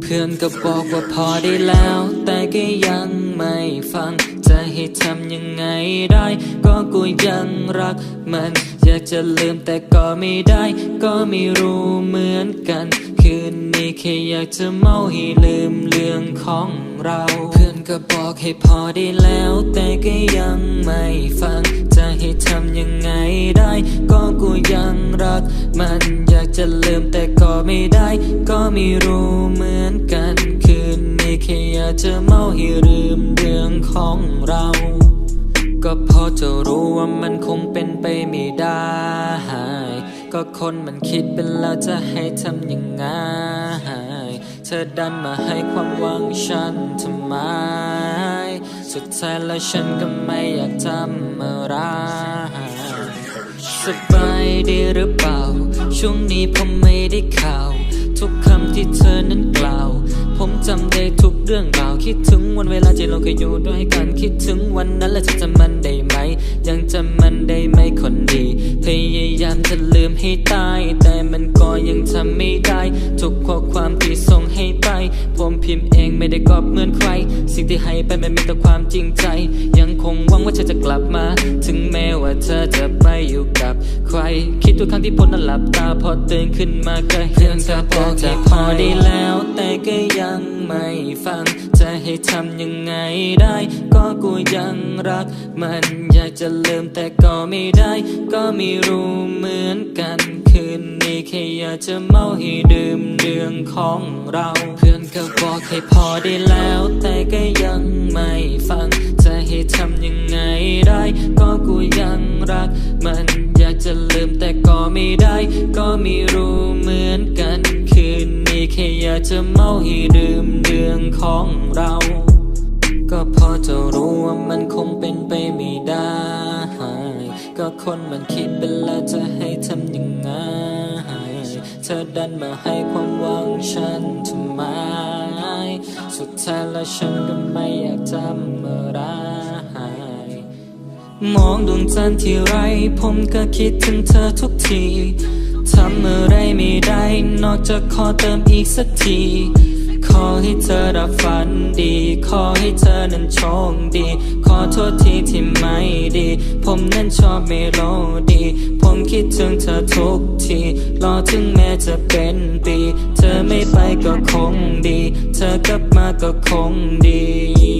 เพื่อนก็บอกว่าพอได้แล้ว แต่ก็ยังไม่ฟัง จะให้ทำยังไงได้ ก็กูยังรักมัน อยากจะลืมแต่ก็ไม่ได้ ก็ไม่รู้เหมือนกัน คืนนี้แค่อยากจะเมาให้ลืมเรื่องของเรา เพื่อนก็บอกให้พอได้แล้ว แต่ก็ยังไม่ฟัง จะให้ทำยังไงได้ ก็กูยังรักมัน ไม่ได้ ก็ไม่รู้เหมือนกันคืนนี้แค่อยากจะเมาให้ลืมเรื่องของเรา ก็พอจะรู้ว่ามันคงเป็นไปไม่ได้ ก็คนมันคิดเป็นแล้วจะให้ทำยังไงเธอดันมาให้ความหวังฉันทำไม สุดท้ายแล้วฉันก็ไม่อยากทำอะไร สบายดีหรือเปล่า ช่วงนี้ผมไม่ได้ข่าว ทุกคำที่เธอนั้นกล่าว ผมจำได้ทุกเรื่องราว คิดถึงวันเวลาที่เราเคยอยู่ด้วยกันคิดถึงวันนั้นและจะจำมันได้ไหม ยังจำมันได้ไหมคนดี พยายามจะลืมให้ตายำไม่ได้ ทุกข้อความที่ส่งให้ไป ผมพิมพ์เองไม่ได้กอบเหมือนใคร สิ่งที่ให้ไปมันมีแต่ความจริงใจ ยังคงหวังว่าเธอจะกลับมา ถึงแม้ว่าเธอจะไปอยู่กับใคร คิดทุกครั้งที่พ้นนั้นหลับตาพอตื่นขึ้นมาก็เห็นเธอบอกจะพอได้แล้วแต่ก็ยังไม่ฟัง จะให้ทำยังไงได้ ก็กูยังรักมันอยากจะลืมแต่ก็ไม่ได้ ก็ไม่รู้เหมือนกัน นนี้แค่อยากจะเมาให้ดื่มเรื่องของเรา เพื่อนก็บอกให้พอได้แล้ว แต่ก็ยังไม่ฟัง จะให้ทำยังไงได้ ก็กูยังรัก มันอยากจะลืมแต่ก็ไม่ได้ ก็ไม่รู้เหมือนกัน คืนนี้แค่อยากจะเมาให้ดื่มเรื่องของเรา ก็พอจะรู้ว่ามันคงเป็นไปไม่ได้ ก็คนมันคิดไปแล้วจะให้ เธอดันมาให้ความหวังฉันทำไม สุดท้ายแล้วฉันก็ไม่อยากทำอะไรมองดวงจันทร์ที่ไร ผมก็คิดถึงเธอทุกทีทำอะไรไม่ได้ นอกจากขอเติมอีกสักที ขอให้เธอรับฝันดี ขอให้เธอนั้นโชคดี ขอโทษทีที่ไม่ดี ผมนั้นชอบเมโลดี ผมคิดถึงเธอทุกที รอถึงแม้จะเป็นปี เธอไม่ไปก็คงดี เธอกลับมาก็คงดี